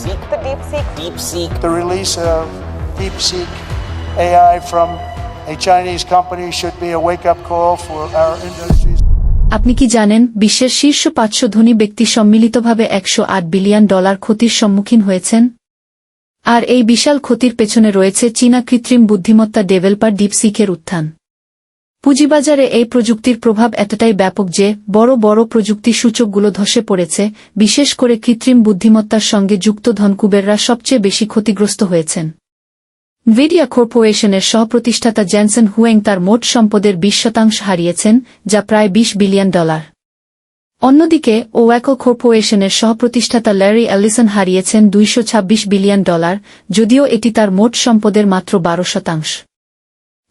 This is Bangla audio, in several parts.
DeepSeek. The DeepSeek DeepSeek. The release of DeepSeek AI from a Chinese company should be a wake-up call for our industries. আপনি কি জানেন বিশ্বের শীর্ষ পাঁচশো ধনী ব্যক্তি সম্মিলিতভাবে একশো আট বিলিয়ন ডলার ক্ষতির সম্মুখীন হয়েছেন আর এই বিশাল ক্ষতির পেছনে রয়েছে চীনা কৃত্রিম বুদ্ধিমত্তা ডেভেলপার ডিপসিকের উত্থান পুঁজিবাজারে এই প্রযুক্তির প্রভাব এতটাই ব্যাপক যে বড় বড় প্রযুক্তি সূচকগুলো ধসে পড়েছে, বিশেষ করে কৃত্রিম বুদ্ধিমত্তার সঙ্গে যুক্ত ধনকুবেররা সবচেয়ে বেশি ক্ষতিগ্রস্ত হয়েছেন। ভিডিয়া কর্পোরেশনের সহপ্রতিষ্ঠাতা জ্যানসন হুয়েং তার মোট সম্পদের বিশ শতাংশ হারিয়েছেন, যা প্রায় বিশ বিলিয়ন ডলার। অন্যদিকে ওয়াকো কর্পোরেশনের সহপ্রতিষ্ঠাতা ল্যারি অ্যালিসন হারিয়েছেন দুইশ ছাব্বিশ বিলিয়ন ডলার, যদিও এটি তার মোট সম্পদের মাত্র বারো শতাংশ।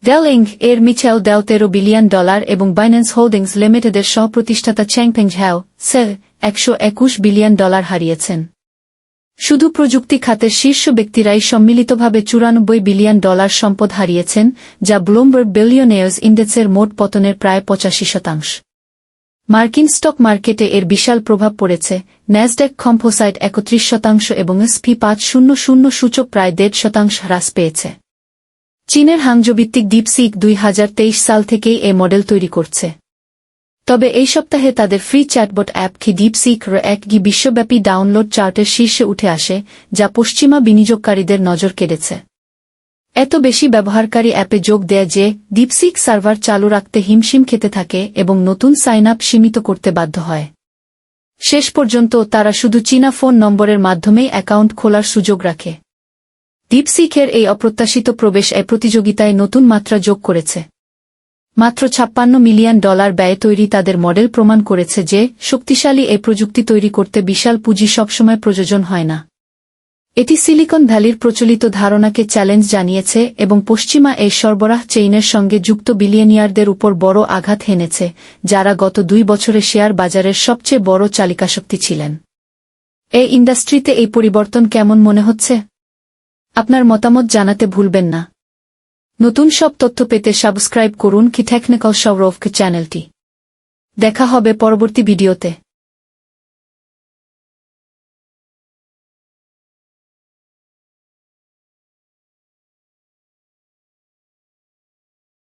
ডেল এর মিচেল ডেল তেরো বিলিয়ন ডলার এবং বাইন্যান্স হোল্ডিংস লিমিটেডের সহপ্রতিষ্ঠাতা চ্যাংপেং ঝ্যাও সে একশো একুশ বিলিয়ন ডলার হারিয়েছেন। শুধু প্রযুক্তি খাতের শীর্ষ ব্যক্তিরাই সম্মিলিতভাবে চুরানব্বই বিলিয়ন ডলার সম্পদ হারিয়েছেন, যা ব্লুমবার্গ বিলিয়নেয়ার্স ইন্ডেক্সের মোট পতনের প্রায় পঁচাশি শতাংশ। মার্কিন স্টক মার্কেটে এর বিশাল প্রভাব পড়েছে ন্যাসডেক কম্পোসাইট একত্রিশ শতাংশ এবং এসপি পাঁচ শূন্য শূন্য সূচক প্রায় দেড় শতাংশ হ্রাস পেয়েছে। চীনের হাংজোভিত্তিক ডিপসিক দুই হাজার সাল থেকেই এ মডেল তৈরি করছে। তবে এই সপ্তাহে তাদের ফ্রি চ্যাটবট অ্যাপ কি ডিপসিক এক গি বিশ্বব্যাপী ডাউনলোড চার্টের শীর্ষে উঠে আসে, যা পশ্চিমা বিনিয়োগকারীদের নজর কেড়েছে। এত বেশি ব্যবহারকারী অ্যাপে যোগ দেয় যে ডিপসিক সার্ভার চালু রাখতে হিমশিম খেতে থাকে এবং নতুন সাইন আপ সীমিত করতে বাধ্য হয়। শেষ পর্যন্ত তারা শুধু চীনা ফোন নম্বরের মাধ্যমেই অ্যাকাউন্ট খোলার সুযোগ রাখে। ডিপসিকের এই অপ্রত্যাশিত প্রবেশ এ প্রতিযোগিতায় নতুন মাত্রা যোগ করেছে। মাত্র ছাপ্পান্ন মিলিয়ন ডলার ব্যয় তৈরি তাদের মডেল প্রমাণ করেছে যে, শক্তিশালী এই প্রযুক্তি তৈরি করতে বিশাল পুঁজি সবসময় প্রযোজন হয় না। এটি সিলিকন ভ্যালির প্রচলিত ধারণাকে চ্যালেঞ্জ জানিয়েছে এবং পশ্চিমা এই সরবরাহ চেইনের সঙ্গে যুক্ত বিলিয়নিয়ারদের উপর বড় আঘাত হেনেছে, যারা গত দুই বছরে শেয়ার বাজারের সবচেয়ে বড় চালিকাশক্তি ছিলেন। এই ইন্ডাস্ট্রিতে এই পরিবর্তন কেমন মনে হচ্ছে? আপনার মতামত জানাতে ভুলবেন না। নতুন সব তথ্য পেতে সাবস্ক্রাইব করুন কি টেকনিক্যাল সৌরভকে চ্যানেলটি। দেখা হবে পরবর্তী ভিডিওতে।